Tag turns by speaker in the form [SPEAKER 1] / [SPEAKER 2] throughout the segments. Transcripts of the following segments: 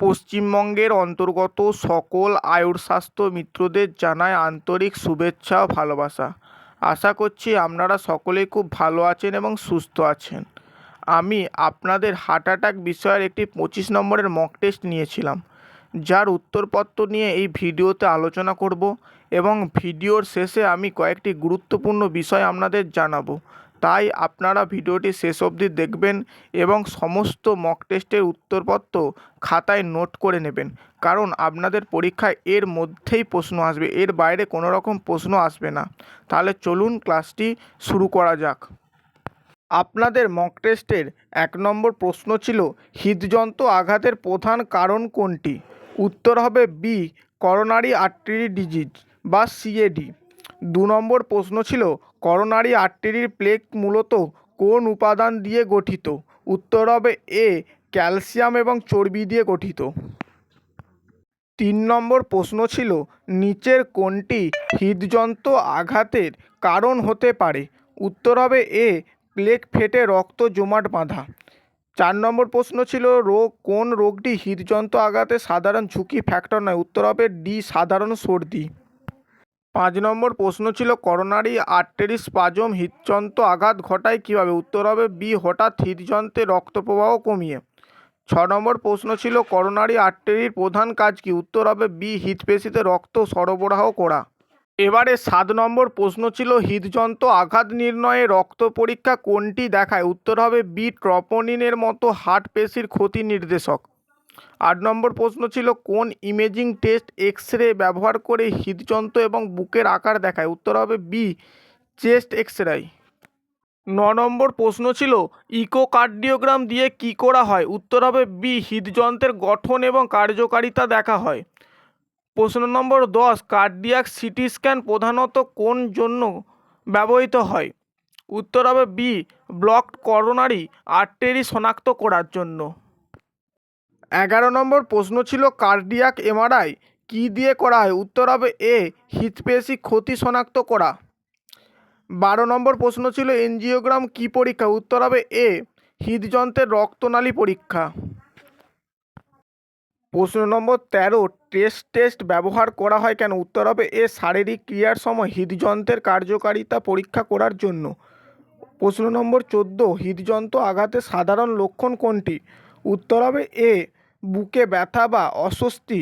[SPEAKER 1] পশ্চিমবঙ্গের অন্তর্গত সকল আয়ুর স্বাস্থ্য মিত্রদের জানাই আন্তরিক শুভেচ্ছা ও ভালোবাসা। আশা করছি আপনারা সকলেই খুব ভালো আছেন এবং সুস্থ আছেন। আমি আপনাদের হার্ট অ্যাটাক বিষয়ের একটি পঁচিশ নম্বরের মক টেস্ট নিয়েছিলাম, যার উত্তরপত্র নিয়ে এই ভিডিওতে আলোচনা করব এবং ভিডিওর শেষে আমি কয়েকটি গুরুত্বপূর্ণ বিষয় আপনাদের জানাব। তাই আপনারা ভিডিওটি শেষ অবধি দেখবেন এবং সমস্ত মক টেস্টের উত্তরপত্র খাতায় নোট করে নেবেন। কারণ আপনাদের পরীক্ষায় এর মধ্যেই প্রশ্ন আসবে, এর বাইরে কোনো রকম প্রশ্ন আসবে না। তাহলে চলুন ক্লাসটি শুরু করা যাক। আপনাদের মক টেস্টের এক নম্বর প্রশ্ন ছিল, হৃদযন্ত্র আঘাতের প্রধান কারণ কোনটি? উত্তর হবে বি করোনারি আর্টারি ডিজিজ বা সিএডি দু নম্বর প্রশ্ন ছিল, করোনারি আর্টারির প্লেক মূলত কোন উপাদান দিয়ে গঠিত? উত্তর হবে এ, ক্যালসিয়াম এবং চর্বি দিয়ে গঠিত। তিন নম্বর প্রশ্ন ছিল, নিচের কোনটি হৃদযন্ত্র আঘাতের কারণ হতে পারে? উত্তর হবে এ প্লেক ফেটে রক্ত জমাট বাঁধা। চার নম্বর প্রশ্ন ছিল, রোগ, কোন রোগটি হৃদযন্ত্র আঘাতে সাধারণ ঝুঁকি ফ্যাক্টর নয়? উত্তর হবে ডি, সাধারণ সর্দি। পাঁচ নম্বর প্রশ্ন ছিল করোনারি আর্টারি স্পাজম হৃদযন্ত্র আঘাত ঘটায় কীভাবে? উত্তর হবে বি হঠাৎ হৃদযন্ত্রে রক্ত প্রবাহ কমিয়ে। ছ নম্বর প্রশ্ন ছিল করোনারি আর্টেরির প্রধান কাজ কি? উত্তর হবে বি হৃদপেশিতে রক্ত সরবরাহ করা। এবারে সাত নম্বর প্রশ্ন ছিল, হৃদযন্ত্র আঘাত নির্ণয়ে রক্ত পরীক্ষা কোনটি দেখায়? উত্তর হবে বি ট্রপোনিনের মতো হার্ট পেশির ক্ষতি নির্দেশক। আট নম্বর প্রশ্ন ছিল, কোন ইমেজিং টেস্ট এক্স রে ব্যবহার করে হৃদযন্ত্র এবং বুকের আকার দেখায়? উত্তর হবে বি চেস্ট এক্স রে ন নম্বর প্রশ্ন ছিল ইকোকার্ডিওগ্রাম দিয়ে কি করা হয়? উত্তর হবে বি হৃদযন্ত্রের গঠন এবং কার্যকারিতা দেখা হয়। প্রশ্ন নম্বর দশ কার্ডিয়াক সিটি স্ক্যান প্রধানত কোন জন্য ব্যবহৃত হয়? উত্তর হবে বি ব্লকড করোনারি আর্টারি শনাক্ত করার জন্য। এগারো নম্বর প্রশ্ন ছিল, কার্ডিয়াক এমআরআই কী দিয়ে করা হয়? উত্তর হবে, এ হৃদপেশি ক্ষতি শনাক্ত করা। বারো নম্বর প্রশ্ন ছিল, এনজিওগ্রাম কী পরীক্ষা? উত্তর হবে, এ, হৃদযন্ত্রের রক্তনালী পরীক্ষা। প্রশ্ন নম্বর তেরো, টেস্ট টেস্ট ব্যবহার করা হয় কেন? উত্তর হবে, এ, শারীরিক ক্রিয়ার সময় হৃদযন্ত্রের কার্যকারিতা পরীক্ষা করার জন্য। প্রশ্ন নম্বর চোদ্দ, হৃদযন্ত্র আঘাতের সাধারণ লক্ষণ কোনটি? উত্তর হবে, এ বুকে ব্যথা বা অস্বস্তি?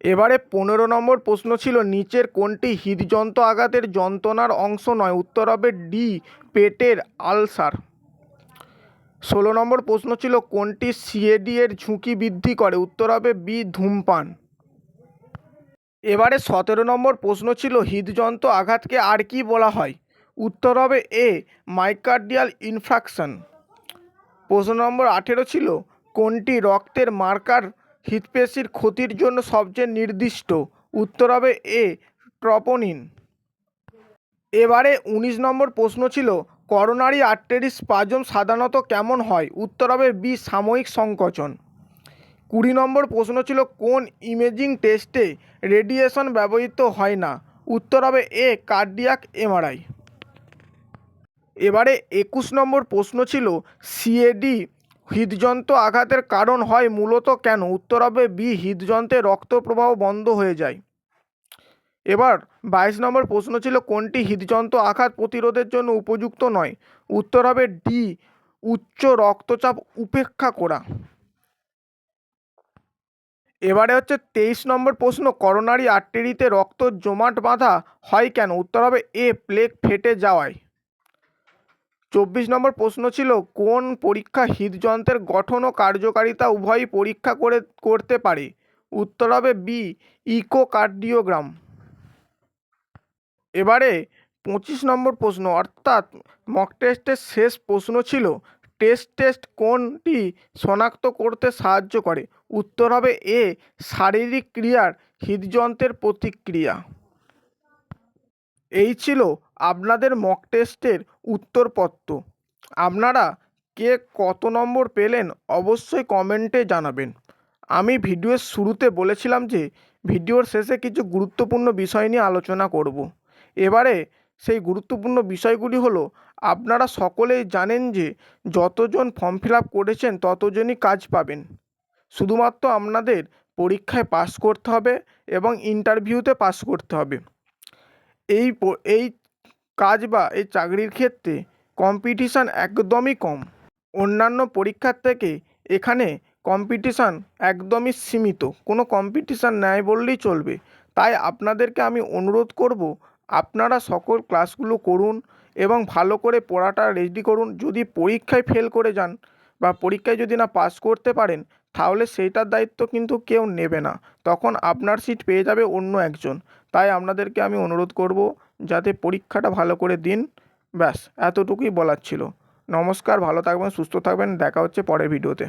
[SPEAKER 1] এবারে পনেরো নম্বর প্রশ্ন ছিল, নিচের কোনটি হৃদযন্ত্র আঘাতের যন্ত্রণার অংশ নয়? উত্তর হবে ডি পেটের আলসার। ষোলো নম্বর প্রশ্ন ছিল, কোনটি সিএডি এর ঝুঁকি বৃদ্ধি করে? উত্তর হবে বি ধূমপান। এবারে সতেরো নম্বর প্রশ্ন ছিল, হৃদযন্ত্র আঘাতকে আর কি বলা হয়? উত্তর হবে এ মাইকার্ডিয়াল ইনফ্রাকশন। প্রশ্ন নম্বর আঠেরো ছিল কোনটি রক্তের মার্কার হৃদপেশির ক্ষতির জন্য সবচেয়ে নির্দিষ্ট? উত্তর হবে এ, ট্রপোনিন। এবারে উনিশ নম্বর প্রশ্ন ছিল, করোনারি আর্টারি স্পাজম সাধারণত কেমন হয়? উত্তর হবে বি, সাময়িক সংকোচন। কুড়ি নম্বর প্রশ্ন ছিল, কোন ইমেজিং টেস্টে রেডিয়েশন ব্যবহৃত হয় না? উত্তর হবে এ, কার্ডিয়াক এমআরআই। এবারে একুশ নম্বর প্রশ্ন ছিল, সিএডি হৃদযন্ত্র আঘাতের কারণ হয় মূলত কেন? উত্তর হবে বি হৃদযন্ত্রে রক্ত প্রবাহ বন্ধ হয়ে যায়। এবার বাইশ নম্বর প্রশ্ন ছিল, কোনটি হৃদযন্ত্র আঘাত প্রতিরোধের জন্য উপযুক্ত নয়? উত্তর হবে ডি, উচ্চ রক্তচাপ উপেক্ষা করা। এবারে হচ্ছে তেইশ নম্বর প্রশ্ন, করোনারি আর্টারিতে রক্ত জমাট বাঁধা হয় কেন? উত্তর হবে এ, প্লেগ ফেটে যাওয়ায়। চব্বিশ নম্বর প্রশ্ন ছিল, কোন পরীক্ষা হৃদযন্ত্রের গঠন ও কার্যকারিতা উভয়ই পরীক্ষা করে, করতে পারে? উত্তর হবে বি, ইকোকার্ডিওগ্রাম। এবারে পঁচিশ নম্বর প্রশ্ন, অর্থাৎ মক টেস্টের শেষ প্রশ্ন ছিল টেস্ট টেস্ট কোনটি শনাক্ত করতে সাহায্য করে? উত্তর হবে এ, শারীরিক ক্রিয়ার হৃদযন্ত্রের প্রতিক্রিয়া। এই ছিল আপনাদের মক টেস্টের উত্তরপত্র। আপনারা কে কত নম্বর পেলেন অবশ্যই কমেন্টে জানাবেন। আমি ভিডিওর শুরুতে বলেছিলাম যে, ভিডিওর শেষে কিছু গুরুত্বপূর্ণ বিষয় নিয়ে আলোচনা করব। এবারে সেই গুরুত্বপূর্ণ বিষয়গুলি হলো, আপনারা সকলেই জানেন যে, যতজন ফর্ম ফিল আপ করেছেন ততজনই কাজ পাবেন। শুধুমাত্র আপনাদের পরীক্ষায় পাস করতে হবে এবং ইন্টারভিউতে পাস করতে হবে। এই এই কাজ বা এই চাকরির ক্ষেত্রে কম্পিটিশান একদমই কম। অন্যান্য পরীক্ষার থেকে এখানে কম্পিটিশান একদমই সীমিত। কোনো কম্পিটিশান নেই বললেই চলবে। তাই আপনাদেরকে আমি অনুরোধ করব, আপনারা সকল ক্লাসগুলো করুন এবং ভালো করে পড়াটা রেডি করুন। যদি পরীক্ষায় ফেল করে যান বা পরীক্ষায় যদি না পাস করতে পারেন তাহলে সেইটার দায়িত্ব কিন্তু কেউ নেবে না। তখন আপনার সিট পেয়ে যাবে অন্য একজন। তাই আপনাদেরকে আমি অনুরোধ করব, যাতে পরীক্ষাটা ভালো করে দিন। ব্যাস, এতটুকুই বলার ছিল। নমস্কার, ভালো থাকবেন, সুস্থ থাকবেন। দেখা হচ্ছে পরের ভিডিওতে